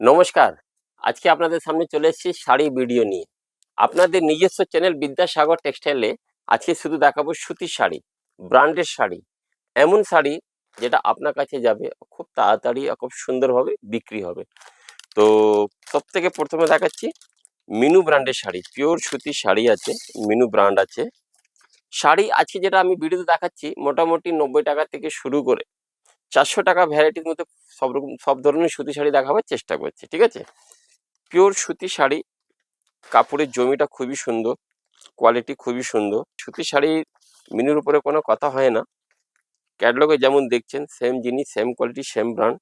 নমস্কার। আজকে আপনাদের সামনে চলে এসেছি শাড়ি ভিডিও নিয়ে। আপনাদের নিজস্ব চ্যানেল বিদ্যাসাগর টেক্সটাইলে আজকে শুধু দেখাবো সুতির শাড়ি, ব্র্যান্ডের শাড়ি। এমন শাড়ি যেটা আপনার কাছে যাবে, খুব তাড়াতাড়ি খুব সুন্দরভাবে বিক্রি হবে। তো সব থেকে প্রথমে দেখাচ্ছি মিনু ব্র্যান্ডের শাড়ি, পিওর সুতির শাড়ি আছে, মিনু ব্র্যান্ড আছে। শাড়ি আজকে যেটা আমি ভিডিওতে দেখাচ্ছি, মোটামুটি নব্বই টাকা থেকে শুরু করে চারশো টাকা ভ্যারাইটির মধ্যে সব রকম, সব ধরনের সুতি শাড়ি দেখাবার চেষ্টা করছি, ঠিক আছে? পিওর সুতি শাড়ি, কাপড়ের জমিটা খুবই সুন্দর কোয়ালিটি খুবই সুন্দর। সুতি শাড়ি মিনির উপরে কোনো কথা হয় না। ক্যাটলগে যেমন দেখছেন সেম জিনিস সেম কোয়ালিটি সেম ব্র্যান্ড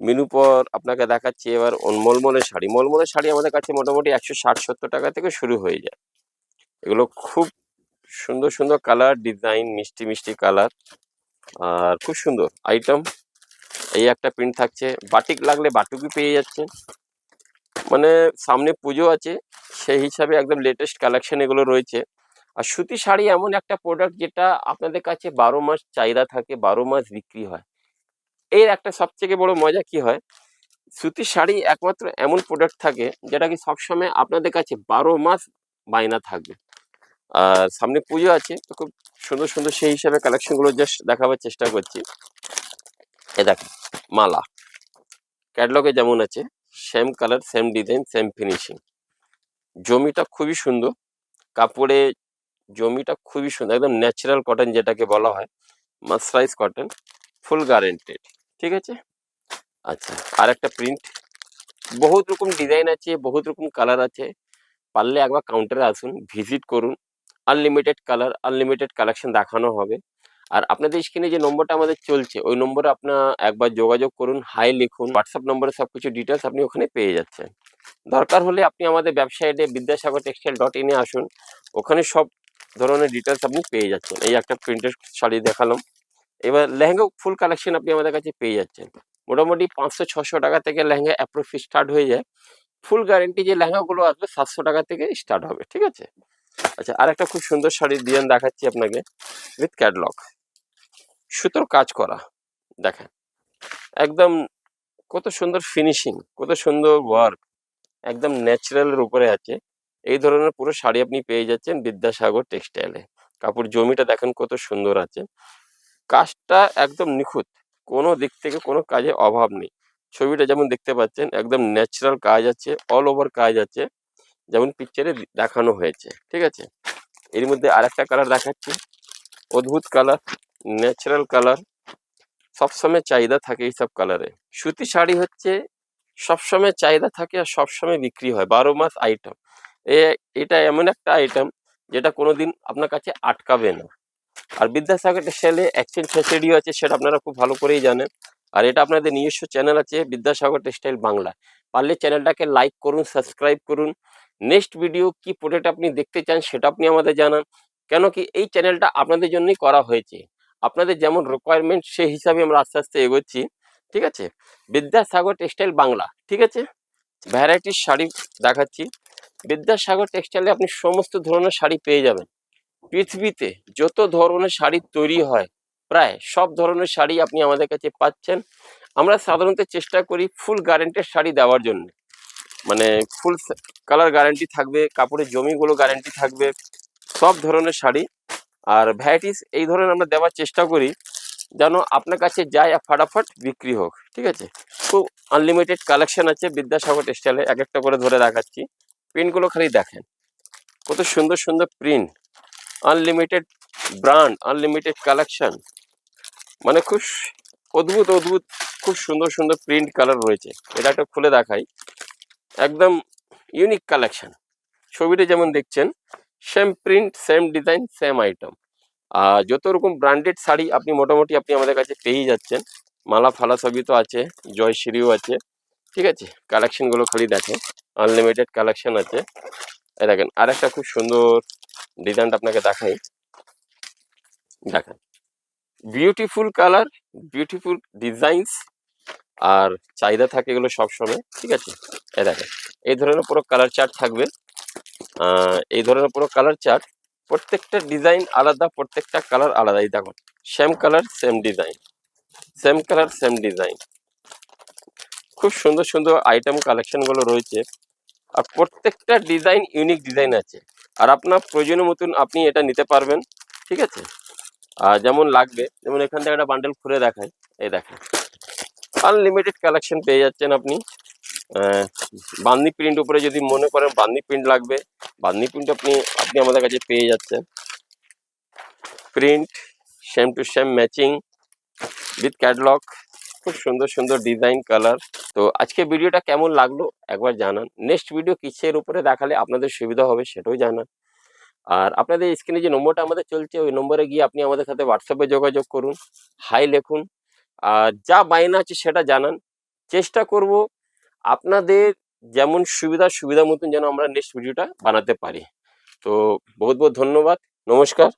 মিনু পর আপনাকে দেখাচ্ছি এবার মলমলের শাড়ি। মলমলের শাড়ি আমাদের কাছে মোটামুটি একশো ষাট, সত্তর টাকা থেকে শুরু হয়ে যায়। এগুলো খুব সুন্দর সুন্দর কালার ডিজাইন মিষ্টি মিষ্টি কালার আর খুব সুন্দর আইটেম এই একটা প্রিন্ট থাকছে। বাটিক লাগলে বাটুকি পেয়ে যাচ্ছেন মানে সামনে পুজো আছে, সেই হিসাবে একদম লেটেস্ট কালেকশন এগুলো রয়েছে। আর সুতি শাড়ি এমন একটা প্রোডাক্ট যেটা আপনাদের কাছে বারো মাস চাহিদা থাকে, বারো মাস বিক্রি হয়। এর একটা সবথেকে বড় মজা কি হয়? সুতির শাড়ি একমাত্র এমন প্রোডাক্ট থাকে যেটা কি সবসময় আপনাদের কাছে বারো মাস বায়না থাকবে। আর সামনে পুজো আছে, তো খুব সুন্দর সুন্দর সেই হিসাবে কালেকশনগুলো জাস্ট দেখাবার চেষ্টা করছি। এ দেখেন মালা। ক্যাটলগে যেমন আছে same colour same design same finishing জমিটা খুবই সুন্দর। কাপড়ে জমিটা খুবই সুন্দর, একদম ন্যাচারাল কটন যেটাকে বলা হয় মাসরাইজ কটন ফুল গ্যারেন্টেড ঠিক আছে? আচ্ছা আর একটা প্রিন্ট বহুত রকম ডিজাইন আছে, বহুত রকম কালার আছে। পারলে একবার কাউন্টারে আসুন ভিজিট করুন। আনলিমিটেড কালার আনলিমিটেড কালেকশন দেখানো হবে। আর আপনাদের স্ক্রিনে যে নম্বরটা আমাদের চলছে, ওই নম্বরে আপনার একবার যোগাযোগ করুন হাই লিখুন হোয়াটসঅ্যাপ নম্বরে সব কিছু ডিটেলস আপনি ওখানে পেয়ে যাচ্ছেন। দরকার হলে আপনি আমাদের ওয়েবসাইটে বিদ্যাসাগর টেক্সটাইল ডট ইনে আসুন, ওখানে সব ধরনের ডিটেলস আপনি পেয়ে যাচ্ছেন। এই একটা প্রিন্টেড শাড়ি দেখালাম। এবার লেহেঙ্গা ফুল কালেকশন আপনি আমাদের কাছে পেয়ে যাচ্ছেন। মোটামুটি পাঁচশো, ছশো টাকা থেকে লেহেঙ্গা অ্যাপ্রোচ স্টার্ট হয়ে যায়। ফুল গ্যারেন্টি যে লেহেঙ্গাগুলো আসবে, সাতশো টাকা থেকে স্টার্ট হবে, ঠিক আছে? আচ্ছা আর একটা খুব সুন্দর শাড়ির ডিজাইন দেখাচ্ছি আপনাকে উইথ ক্যাটলগ সুতোর কাজ করা, দেখেন। একদম কত সুন্দর ফিনিশিং কত সুন্দর ওয়ার্ক একদম ন্যাচারালের উপরে আছে। এই ধরনের পুরো শাড়ি আপনি পেয়ে যাচ্ছেন বিদ্যাসাগর টেক্সটাইলে কাপড় জমিটা দেখেন কত সুন্দর আছে। কাজটা একদম নিখুঁত, কোনো দিক থেকে কোনো কাজে অভাব নেই। ছবিটা যেমন দেখতে পাচ্ছেন, একদম ন্যাচারাল কাজ আছে অল ওভার কাজ আছে। যেমন পিকচারে দেখানো হয়েছে, ঠিক আছে? এর মধ্যে আর একটা কালার দেখাচ্ছি। অদ্ভুত কালার ন্যাচারাল কালার সবসময় চাহিদা থাকে এইসব কালারে সুতি শাড়ি হচ্ছে সবসময় চাহিদা থাকে আর সবসময় বিক্রি হয়, বারো মাস আইটেম এ, এটা এমন একটা আইটেম যেটা কোনোদিন আপনার কাছে আটকাবে না। আর বিদ্যাসাগর টেক্সটাইলে এক্সচেঞ্জ ফ্যাসিলিটিও আছে, সেটা আপনারা খুব ভালো করেই জানেন। আর এটা আপনাদের নিজস্ব চ্যানেল আছে, বিদ্যাসাগর টেক্সটাইল বাংলা পারলে চ্যানেলটাকে লাইক করুন সাবস্ক্রাইব করুন। নেক্সট ভিডিও কি প্রোডাক্ট আপনি দেখতে চান সেটা আপনি আমাদের জানান। কেন কি এই চ্যানেলটা আপনাদের জন্যই করা হয়েছে। আপনাদের যেমন রিকোয়ারমেন্ট সেই হিসাবে আমরা আস্তে আস্তে এগোচ্ছি, ঠিক আছে? বিদ্যাসাগর টেক্সটাইল বাংলা, ঠিক আছে? ভ্যারাইটির শাড়ি দেখাচ্ছি। বিদ্যাসাগর টেক্সটাইলে আপনি সমস্ত ধরনের শাড়ি পেয়ে যাবেন। পৃথিবীতে যত ধরনের শাড়ি তৈরি হয়, প্রায় সব ধরনের শাড়ি আপনি আমাদের কাছে পাচ্ছেন। আমরা সাধারণত চেষ্টা করি ফুল গ্যারেন্টেড শাড়ি দেওয়ার জন্য। মানে ফুল কালার গ্যারান্টি থাকবে, কাপড়ের জমিগুলো গ্যারান্টি থাকবে, সব ধরনের শাড়ি। আর ভ্যারাইটিস এই ধরনের আমরা দেওয়ার চেষ্টা করি, যেন আপনার কাছে যায় ফাটাফাট বিক্রি হোক, ঠিক আছে? খুব আনলিমিটেড কালেকশন আছে বিদ্যাসাগর টেক্সটাইলে এক একটা করে ধরে দেখাচ্ছি। প্রিন্টগুলো খালি দেখেন। কত সুন্দর সুন্দর print unlimited brand unlimited collection মানে খুব অদ্ভুত অদ্ভুত, খুব সুন্দর সুন্দর প্রিন্ট কালার রয়েছে। এটা একটা খুলে দেখাই। একদম ইউনিক কালেকশন ছবিটা যেমন দেখছেন same print same design same item আর যত রকম ব্র্যান্ডেড শাড়ি আপনি মোটামুটি আপনি আমাদের কাছে পেয়েই যাচ্ছেন, মালা ফালা সবই তো আছে জয়শ্রীও আছে, ঠিক আছে? কালেকশনগুলো খালি দেখেন আনলিমিটেড কালেকশন আছে। দেখেন আর একটা খুব সুন্দর ডিজাইনটা আপনাকে দেখাই। দেখেন বিউটিফুল কালার বিউটিফুল ডিজাইনস আর চাহিদা থাকে এগুলো সবসময় ঠিক আছে? এই দেখেন, এই ধরনের পুরো কালার চার্ট থাকবে। এই ধরনের পুরো কালার চার্ট প্রত্যেকটা ডিজাইন আলাদা, প্রত্যেকটা কালার আলাদা। এই দেখুন same colour same design same colour same design খুব সুন্দর সুন্দর আইটেম কালেকশনগুলো রয়েছে। আর প্রত্যেকটা ডিজাইন ইউনিক ডিজাইন আছে। আর আপনার প্রয়োজনীয় মতন আপনি এটা নিতে পারবেন, ঠিক আছে? আর যেমন লাগবে, যেমন এখান থেকে একটা বান্ডেল খুলে দেখায় এই দেখেন আনলিমিটেড কালেকশন পেয়ে যাচ্ছেন আপনি। বান্দি প্রিন্ট উপরে যদি মনে করেন বান্দি প্রিন্ট লাগবে, বান্দি প্রিন্ট আপনি আপনি আমাদের কাছে পেয়ে যাচ্ছেন। Print same to same matching with catalogue খুব সুন্দর সুন্দর ডিজাইন কালার তো আজকে ভিডিওটা কেমন লাগল একবার জানান। নেক্সট ভিডিও কিসের উপরে দেখালে আপনাদের সুবিধা হবে সেটাও জানান। আর আপনাদের স্ক্রিনে যে নম্বরটা আমাদের চলছে, ওই নম্বরে গিয়ে আপনি আমাদের সাথে হোয়াটসঅ্যাপে যোগাযোগ করুন। হাই লিখুন। আর যা বায়না আছে সেটা জানান। চেষ্টা করব আপনাদের যেমন সুবিধা সুবিধা মতন যেন আমরা নেক্সট ভিডিওটা বানাতে পারি। তো বহুত বহুত ধন্যবাদ। নমস্কার।